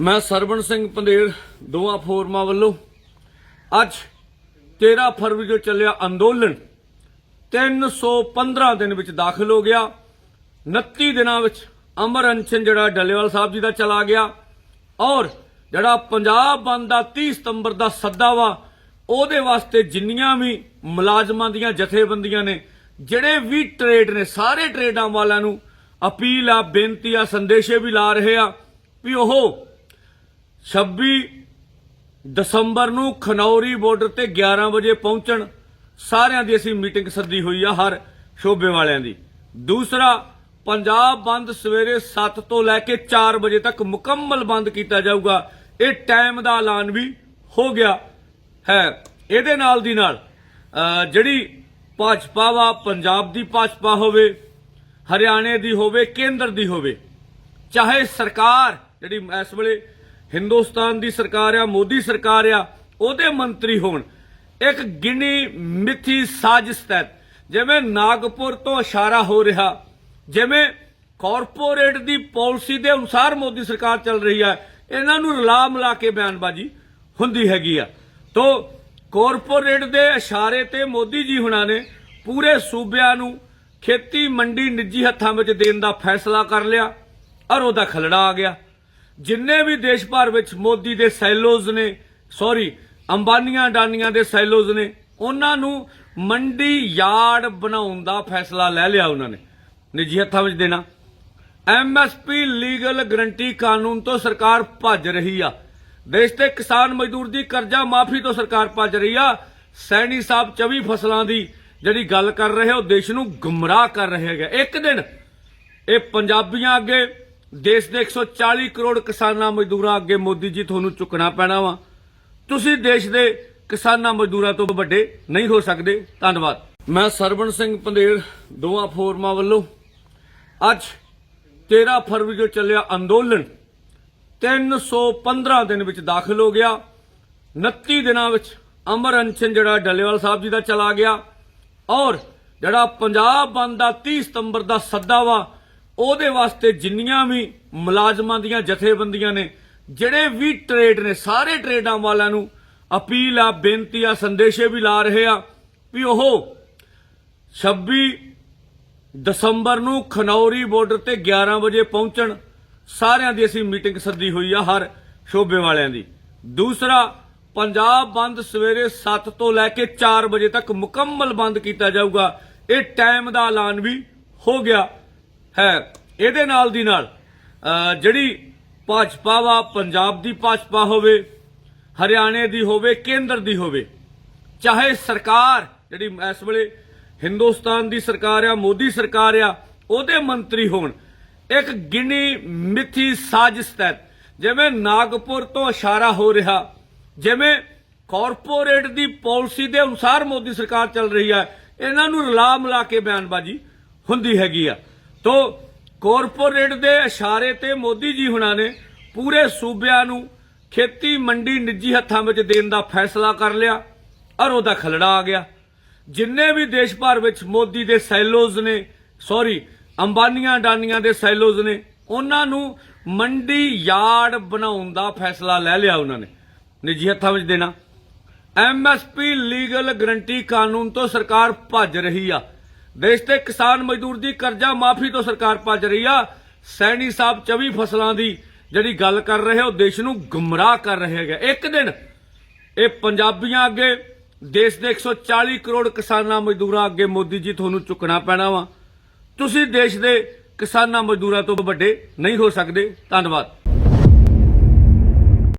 ਮੈਂ ਸਰਵਣ ਸਿੰਘ ਪੰਦੇਰ, ਦੋਵਾਂ ਫੋਰਮਾਂ ਵੱਲੋਂ ਅੱਜ 13 ਫਰਵਰੀ ਤੋਂ ਚੱਲਿਆ ਅੰਦੋਲਨ 315 ਦਿਨ ਵਿੱਚ ਦਾਖਲ ਹੋ ਗਿਆ। 29 ਦਿਨਾਂ ਵਿੱਚ ਅਮਰ ਅਨਸ਼ਨ ਜਿਹੜਾ ਡੱਲੇਵਾਲ ਸਾਹਿਬ ਜੀ ਦਾ ਚਲਾ ਗਿਆ ਔਰ ਜਿਹੜਾ ਪੰਜਾਬ ਬੰਦ ਦਾ 30 ਸਤੰਬਰ ਦਾ ਸੱਦਾ ਵਾ, ਉਹਦੇ ਵਾਸਤੇ ਜਿੰਨੀਆਂ ਵੀ ਮੁਲਾਜ਼ਮਾਂ ਦੀਆਂ ਜਥੇਬੰਦੀਆਂ ਨੇ, ਜਿਹੜੇ ਵੀ ਟ੍ਰੇਡ ਨੇ, ਸਾਰੇ ਟ੍ਰੇਡਾਂ ਵਾਲਿਆਂ ਨੂੰ ਅਪੀਲ ਆ, ਬੇਨਤੀ ਆ, ਸੰਦੇਸ਼ੇ ਵੀ ਲਾ ਰਹੇ ਆ ਵੀ ਉਹ 26 ਦਸੰਬਰ ਨੂੰ ਖਨੌਰੀ ਬਾਰਡਰ ਤੇ 11 ਵਜੇ ਪਹੁੰਚਣ ਸਾਰਿਆਂ ਦੀ ਅਸੀਂ ਮੀਟਿੰਗ ਸੱਦੀ ਹੋਈ ਆ ਹਰ ਸ਼ੋਬੇ ਵਾਲਿਆਂ ਦੀ। ਦੂਸਰਾ, ਪੰਜਾਬ ਬੰਦ ਸਵੇਰੇ 7 ਤੋਂ ਲੈ ਕੇ 4 ਵਜੇ ਤੱਕ ਮੁਕੰਮਲ ਬੰਦ ਕੀਤਾ ਜਾਊਗਾ। ਇਹ ਟਾਈਮ ਦਾ ਐਲਾਨ ਵੀ ਹੋ ਗਿਆ ਹੈ। ਇਹਦੇ ਨਾਲ ਦੀ ਨਾਲ ਜਿਹੜੀ ਭਾਜਪਾ ਵਾ, ਪੰਜਾਬ ਦੀ ਭਾਜਪਾ ਹੋਵੇ, ਹਰਿਆਣੇ ਦੀ ਹੋਵੇ, ਕੇਂਦਰ ਦੀ ਹੋਵੇ, ਚਾਹੇ ਸਰਕਾਰ, ਜਿਹੜੀ ਇਸ ਵੇਲੇ ਹਿੰਦੁਸਤਾਨ ਦੀ ਸਰਕਾਰ ਆ, ਮੋਦੀ ਸਰਕਾਰ ਆ, ਉਹਦੇ ਮੰਤਰੀ ਹੋਣ। ਇੱਕ ਗਿਣੀ ਮਿੱਥੀ ਸਾਜ਼ਿਸ਼ ਤਹਿਤ, ਜਿਵੇਂ ਨਾਗਪੁਰ ਤੋਂ ਇਸ਼ਾਰਾ ਹੋ ਰਿਹਾ, ਜਿਵੇਂ ਕਾਰਪੋਰੇਟ ਦੀ ਪਾਲਿਸੀ ਦੇ ਅਨੁਸਾਰ ਮੋਦੀ ਸਰਕਾਰ ਚੱਲ ਰਹੀ ਹੈ ਇਹਨਾਂ ਨੂੰ ਰਲਾ ਮਿਲਾ ਕੇ ਬਿਆਨਬਾਜ਼ੀ ਹੁੰਦੀ ਹੈਗੀ ਆ। ਤੋ ਕਾਰਪੋਰੇਟ ਦੇ ਇਸ਼ਾਰੇ ਤੇ ਮੋਦੀ ਜੀ ਹੁਣਾਂ ਨੇ ਪੂਰੇ ਸੂਬਿਆਂ ਨੂੰ ਖੇਤੀ ਮੰਡੀ ਨਿੱਜੀ ਹੱਥਾਂ ਵਿੱਚ ਦੇਣ ਦਾ ਫੈਸਲਾ ਕਰ ਲਿਆ, ਔਰ ਉਹਦਾ ਖਲੜਾ ਆ ਗਿਆ। ਜਿੰਨੇ ਵੀ ਦੇਸ਼ ਭਰ ਵਿੱਚ ਮੋਦੀ ਦੇ ਸੈਲੋਜ਼ ਨੇ ਸੌਰੀ ਅੰਬਾਨੀਆਂ ਡਾਨੀਆਂ ਦੇ ਸੈਲੋਜ਼ ਨੇ, ਉਹਨਾਂ ਨੂੰ ਮੰਡੀ ਯਾਰਡ ਬਣਾਉਣ ਦਾ ਫੈਸਲਾ ਲੈ ਲਿਆ ਉਹਨਾਂ ਨੇ, ਨਿੱਜੀ ਹੱਥਾਂ ਵਿੱਚ ਦੇਣਾ। ਐਮਐਸਪੀ ਲੀਗਲ ਗਰੰਟੀ ਕਾਨੂੰਨ ਤੋਂ ਸਰਕਾਰ ਭੱਜ ਰਹੀ ਆ। ਦੇਸ਼ ਦੇ ਕਿਸਾਨ ਮਜ਼ਦੂਰ ਦੀ ਕਰਜ਼ਾ ਮਾਫੀ ਤੋਂ ਸਰਕਾਰ ਭੱਜ ਰਹੀ ਆ। ਸੈਣੀ ਸਾਹਿਬ 24 ਫਸਲਾਂ ਦੀ ਜਿਹੜੀ ਗੱਲ ਕਰ ਰਹੇ ਹੋ ਦੇਸ਼ ਨੂੰ ਗੁੰਮਰਾਹ ਕਰ ਰਹੇ ਹੈਗੇ। ਇੱਕ ਦਿਨ ਇਹ ਪੰਜਾਬੀਆਂ ਅੱਗੇ ਦੇਸ਼ ਦੇ 140 ਕਰੋੜ ਕਿਸਾਨਾਂ ਮਜ਼ਦੂਰਾਂ ਅੱਗੇ ਮੋਦੀ ਜੀ ਤੁਹਾਨੂੰ ਝੁਕਣਾ ਪੈਣਾ ਵਾ। ਤੁਸੀਂ ਦੇਸ਼ ਦੇ ਕਿਸਾਨਾਂ ਮਜ਼ਦੂਰਾਂ ਤੋਂ ਵੱਡੇ ਨਹੀਂ ਹੋ ਸਕਦੇ। ਧੰਨਵਾਦ। ਮੈਂ ਸਰਵਣ ਸਿੰਘ ਪੰਦੇਰ, ਦੋਵਾਂ ਫੋਰਮਾਂ ਵੱਲੋਂ ਅੱਜ 13 ਫਰਵਰੀ ਤੋਂ ਚੱਲਿਆ ਅੰਦੋਲਨ। 315 ਦਿਨ ਵਿੱਚ ਦਾਖਲ ਹੋ ਗਿਆ। 29 ਦਿਨਾਂ ਵਿੱਚ ਅਮਰ ਅਨਸ਼ਨ ਜਿਹੜਾ ਡੱਲੇਵਾਲ ਸਾਹਿਬ ਜੀ ਦਾ ਚਲਾ ਗਿਆ। ਔਰ ਜਿਹੜਾ ਪੰਜਾਬ ਬੰਦ ਦਾ 30 ਸਤੰਬਰ ਦਾ ਸੱਦਾ ਵਾ ਉਹਦੇ ਵਾਸਤੇ ਜਿੰਨੀਆਂ ਵੀ ਮੁਲਾਜ਼ਮਾਂ ਦੀਆਂ ਜਥੇਬੰਦੀਆਂ ਨੇ, ਜਿਹੜੇ ਵੀ ਟ੍ਰੇਡ ਨੇ, ਸਾਰੇ ਟ੍ਰੇਡਾਂ ਵਾਲਿਆਂ ਨੂੰ ਅਪੀਲ ਆ, ਬੇਨਤੀ ਆ, ਸੰਦੇਸ਼ੇ ਵੀ ਲਾ ਰਹੇ ਆ ਵੀ ਉਹ 26 ਦਸੰਬਰ ਨੂੰ ਖਨੌਰੀ ਬਾਰਡਰ ਤੇ 11 ਵਜੇ ਪਹੁੰਚਣ। ਸਾਰਿਆਂ ਦੀ ਅਸੀਂ ਮੀਟਿੰਗ ਸੱਦੀ ਹੋਈ ਆ ਹਰ ਸ਼ੋਬੇ ਵਾਲਿਆਂ ਦੀ। ਦੂਸਰਾ, ਪੰਜਾਬ ਬੰਦ ਸਵੇਰੇ 7 ਤੋਂ ਲੈ ਕੇ 4 ਵਜੇ ਤੱਕ ਮੁਕੰਮਲ ਬੰਦ ਕੀਤਾ ਜਾਊਗਾ। ਇਹ ਟਾਈਮ ਦਾ ਐਲਾਨ ਵੀ ਹੋ ਗਿਆ। ਹੈ। ਇਹਦੇ ਨਾਲ ਦੀ ਨਾਲ ਜਿਹੜੀ ਭਾਜਪਾ ਵਾ, ਪੰਜਾਬ ਦੀ ਭਾਜਪਾ ਹੋਵੇ, ਹਰਿਆਣੇ ਦੀ ਹੋਵੇ, ਕੇਂਦਰ ਦੀ ਹੋਵੇ, ਚਾਹੇ ਸਰਕਾਰ, ਜਿਹੜੀ ਇਸ ਵੇਲੇ ਹਿੰਦੁਸਤਾਨ ਦੀ ਸਰਕਾਰ ਆ, ਮੋਦੀ ਸਰਕਾਰ ਆ, ਉਹਦੇ ਮੰਤਰੀ ਹੋਣ। ਇੱਕ ਗਿਣੀ ਮਿੱਥੀ ਸਾਜ਼ਿਸ਼ ਤਹਿਤ, ਜਿਵੇਂ ਨਾਗਪੁਰ ਤੋਂ ਇਸ਼ਾਰਾ ਹੋ ਰਿਹਾ, ਜਿਵੇਂ ਕਾਰਪੋਰੇਟ ਦੀ ਪਾਲਿਸੀ ਦੇ ਅਨੁਸਾਰ ਮੋਦੀ ਸਰਕਾਰ ਚੱਲ ਰਹੀ ਹੈ ਇਹਨਾਂ ਨੂੰ ਰਲਾ ਮਿਲਾ ਕੇ ਬਿਆਨਬਾਜ਼ੀ ਹੁੰਦੀ ਹੈਗੀ ਆ। ਤੋ ਕਾਰਪੋਰੇਟ ਦੇ ਇਸ਼ਾਰੇ ਤੇ ਮੋਦੀ ਜੀ ਹੁਣਾਂ ਨੇ ਪੂਰੇ ਸੂਬਿਆਂ ਨੂੰ ਖੇਤੀ ਮੰਡੀ ਨਿੱਜੀ ਹੱਥਾਂ ਵਿੱਚ ਦੇਣ ਦਾ ਫੈਸਲਾ ਕਰ ਲਿਆ ਔਰ ਉਹਦਾ ਖਲੜਾ ਆ ਗਿਆ। ਜਿੰਨੇ ਵੀ ਦੇਸ਼ ਭਰ ਵਿੱਚ ਮੋਦੀ ਦੇ ਸੈਲੋਜ਼ ਨੇ ਸੌਰੀ ਅੰਬਾਨੀਆਂ ਡਾਨੀਆਂ ਦੇ ਸੈਲੋਜ਼ ਨੇ, ਉਹਨਾਂ ਨੂੰ ਮੰਡੀ ਯਾਰਡ ਬਣਾਉਣ ਦਾ ਫੈਸਲਾ ਲੈ ਲਿਆ ਉਹਨਾਂ ਨੇ, ਨਿੱਜੀ ਹੱਥਾਂ ਵਿੱਚ ਦੇਣਾ। ਐਮਐਸਪੀ ਲੀਗਲ ਗਰੰਟੀ ਕਾਨੂੰਨ ਤੋਂ ਸਰਕਾਰ ਭੱਜ ਰਹੀ ਆ। ਦੇਸ਼ ਦੇ ਕਿਸਾਨ ਮਜ਼ਦੂਰ ਦੀ ਕਰਜ਼ਾ ਮਾਫੀ ਤੋਂ ਸਰਕਾਰ ਭੱਜ ਰਹੀ ਆ। ਸੈਣੀ ਸਾਹਿਬ 24 ਫਸਲਾਂ ਦੀ ਜਿਹੜੀ ਗੱਲ ਕਰ ਰਹੇ ਹੋ ਦੇਸ਼ ਨੂੰ ਗੁੰਮਰਾਹ ਕਰ ਰਹੇ ਹੈਗੇ ਇੱਕ ਦਿਨ ਇਹ ਪੰਜਾਬੀਆਂ ਅੱਗੇ, ਦੇਸ਼ ਦੇ 140 ਕਰੋੜ ਕਿਸਾਨਾਂ ਮਜ਼ਦੂਰਾਂ ਅੱਗੇ ਮੋਦੀ ਜੀ ਤੁਹਾਨੂੰ ਝੁਕਣਾ ਪੈਣਾ ਵਾ। ਤੁਸੀਂ ਦੇਸ਼ ਦੇ ਕਿਸਾਨਾਂ ਮਜ਼ਦੂਰਾਂ ਤੋਂ ਵੱਡੇ ਨਹੀਂ ਹੋ ਸਕਦੇ। ਧੰਨਵਾਦ।